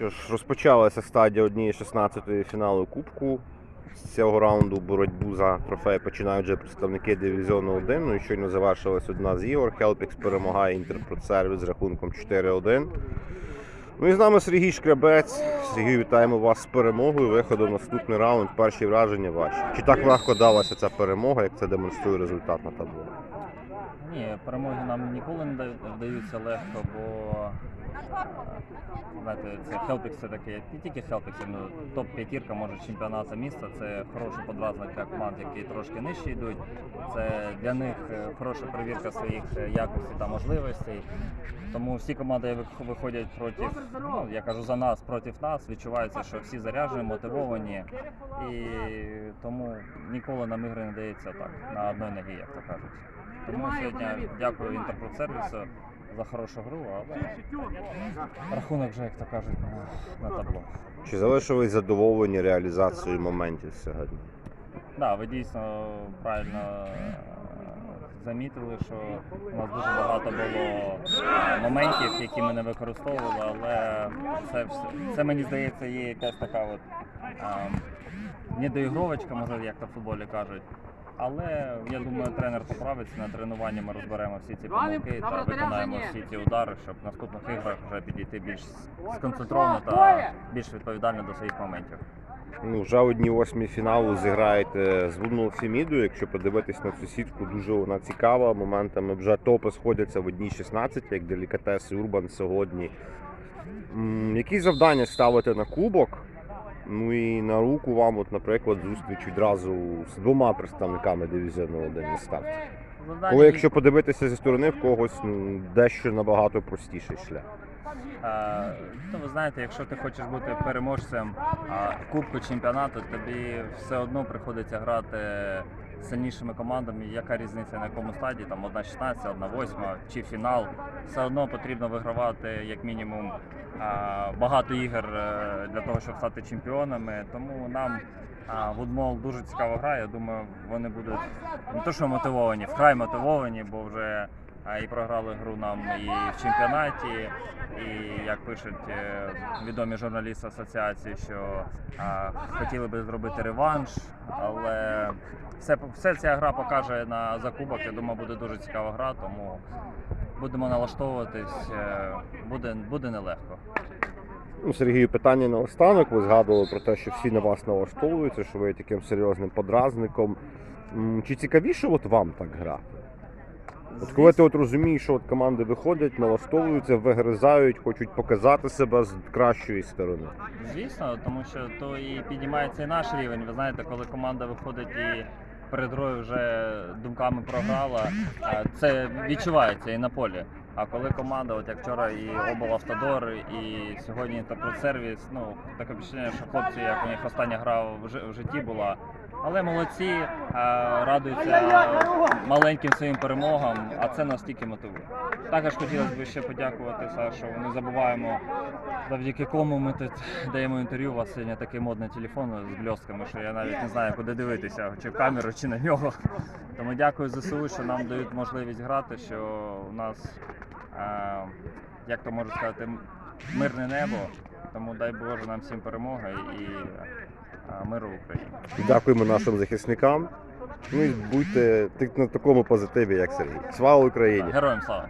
Що ж, розпочалася стадія однієї 16-ї фіналу Кубку. З цього раунду боротьбу за трофей починають вже представники дивізіону 1. Ну і щойно завершилась одна з ігор. Хелпікс перемагає Інтерпродсервіс з рахунком 4-1. Ну і з нами Сергій Шкрябець. Сергій, вітаємо вас з перемогою. Виходом в наступний раунд. Перші враження ваші. Чи так легко далася ця перемога, як це демонструє результат на табло? Ні, перемоги нам ніколи не вдаються легко, бо це Хелпікс це таке, не тільки Хелпікс, ну, топ-п'ятірка, може чемпіонату міста. Це хороший подразник для команд, які трошки нижче йдуть. Це для них е, хороша перевірка своїх е, якостей та можливостей. Тому всі команди виходять проти, ну я кажу за нас, проти нас. Відчувається, що всі заряджені, мотивовані, і тому ніколи нам ігри не дається так на одній ногі, як то кажуть. Тому сьогодні дякую інтерпродсервісу за хорошу гру, але рахунок вже, як то кажуть, на, на табло. Чи залишились задоволені реалізацією моментів сьогодні? Да, ви дійсно правильно е, замітили, що у нас дуже багато було моментів, які ми не використовували, але це, це мені здається, є якась така от недоігровочка, може, як то в футболі кажуть. Але я думаю, тренер поправиться на тренуванні. Ми розберемо всі ці помилки та виконаємо всі ці удари, щоб в наступних іграх вже підійти більш сконцентровано та більш відповідально до своїх моментів. Ну, вже одні восьмі фіналу зіграєте з Луною Фемідою. Якщо подивитись на цю сітку, дуже вона цікава. Моментами вже топи сходяться в одній 16, як делікатес і Урбан сьогодні. Які завдання ставите на кубок? Ну і на руку вам, от, наприклад, зустріч відразу з двома представниками дивізіону 1 старт. Бо Коли якщо подивитися зі сторони в когось, ну, дещо набагато простіший шлях. То ви знаєте, якщо ти хочеш бути переможцем Кубку чемпіонату, тобі все одно приходиться грати сильнішими командами. Яка різниця на якому стадії? Там одна 16, одна 8 чи фінал. Все одно потрібно вигравати як мінімум багато ігор е, для того, щоб стати чемпіонами. Тому нам Вудмол дуже цікава гра. Я думаю, вони будуть не то, що мотивовані, вкрай мотивовані, бо вже і програли гру нам і в чемпіонаті. І як пишуть е, відомі журналісти асоціації, що а, хотіли би зробити реванш, але все, все ця гра покаже на закубок. Я думаю, буде дуже цікава гра, тому будемо налаштовуватись. е, Буде, буде нелегко. Ну, Сергію, питання на останок. Ви згадували про те, що всі на вас налаштовуються, що ви є таким серйозним подразником. Чи цікавіше от вам так грати? От коли ти от розумієш, що от команди виходять, налаштовуються, вигризають, хочуть показати себе з кращої сторони. Звісно, тому що то і піднімається і наш рівень. Ви знаєте, коли команда виходить і перед грою вже думками програла, це відчувається і на полі. А коли команда, от як вчора і обол Автодор, і сьогодні Інтерпродсервіс, ну таке впечатлення, що хлопці, як у них остання гра в житті була. Але молодці, е, радуються маленьким своїм перемогам, а це нас тільки мотивує. Також хотілося б ще подякувати Сашу. Не забуваємо, завдяки кому ми тут даємо інтерв'ю. У вас сьогодні такий модний телефон з блістками, що я навіть не знаю, куди дивитися, чи в камеру, чи на нього. Тому дякую ЗСУ, що нам дають можливість грати, що у нас, е, як то можу сказати, мирне небо. Тому дай Боже нам всім перемоги і миру в Україні. Дякуємо нашим захисникам. Ну і будьте на такому позитиві, як Сергій. Слава Україні! Героям слава!